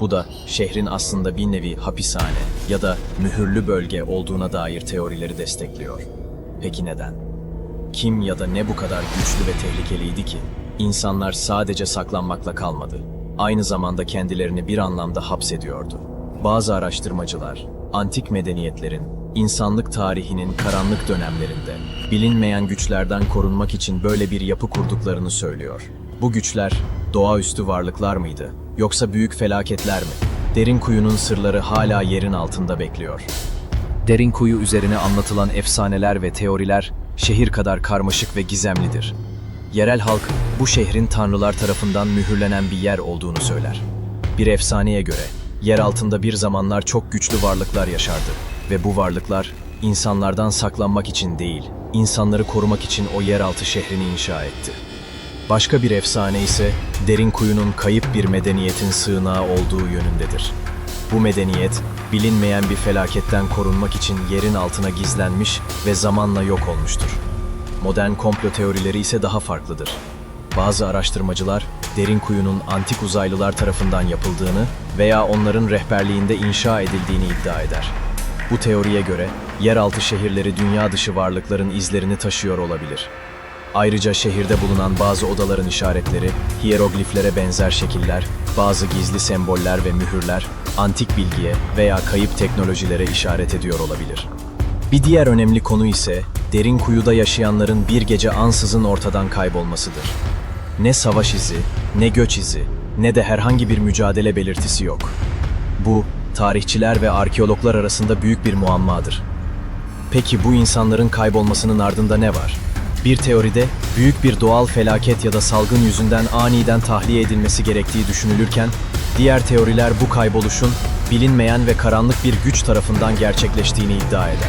Bu da şehrin aslında bir nevi hapishane ya da mühürlü bölge olduğuna dair teorileri destekliyor. Peki neden? Kim ya da ne bu kadar güçlü ve tehlikeliydi ki? İnsanlar sadece saklanmakla kalmadı. Aynı zamanda kendilerini bir anlamda hapsediyordu. Bazı araştırmacılar, antik medeniyetlerin, insanlık tarihinin karanlık dönemlerinde bilinmeyen güçlerden korunmak için böyle bir yapı kurduklarını söylüyor. Bu güçler doğaüstü varlıklar mıydı? Yoksa büyük felaketler mi? Derin kuyunun sırları hala yerin altında bekliyor. Derin kuyu üzerine anlatılan efsaneler ve teoriler şehir kadar karmaşık ve gizemlidir. Yerel halk bu şehrin tanrılar tarafından mühürlenen bir yer olduğunu söyler. Bir efsaneye göre yer altında bir zamanlar çok güçlü varlıklar yaşardı ve bu varlıklar insanlardan saklanmak için değil, insanları korumak için o yeraltı şehrini inşa etti. Başka bir efsane ise derin kuyunun kayıp bir medeniyetin sığınağı olduğu yönündedir. Bu medeniyet, bilinmeyen bir felaketten korunmak için yerin altına gizlenmiş ve zamanla yok olmuştur. Modern komplo teorileri ise daha farklıdır. Bazı araştırmacılar, derin kuyunun antik uzaylılar tarafından yapıldığını veya onların rehberliğinde inşa edildiğini iddia eder. Bu teoriye göre yeraltı şehirleri dünya dışı varlıkların izlerini taşıyor olabilir. Ayrıca şehirde bulunan bazı odaların işaretleri, hierogliflere benzer şekiller, bazı gizli semboller ve mühürler, antik bilgiye veya kayıp teknolojilere işaret ediyor olabilir. Bir diğer önemli konu ise derin kuyuda yaşayanların bir gece ansızın ortadan kaybolmasıdır. Ne savaş izi, ne göç izi, ne de herhangi bir mücadele belirtisi yok. Bu, tarihçiler ve arkeologlar arasında büyük bir muammadır. Peki bu insanların kaybolmasının ardında ne var? Bir teoride büyük bir doğal felaket ya da salgın yüzünden aniden tahliye edilmesi gerektiği düşünülürken, diğer teoriler bu kayboluşun bilinmeyen ve karanlık bir güç tarafından gerçekleştiğini iddia eder.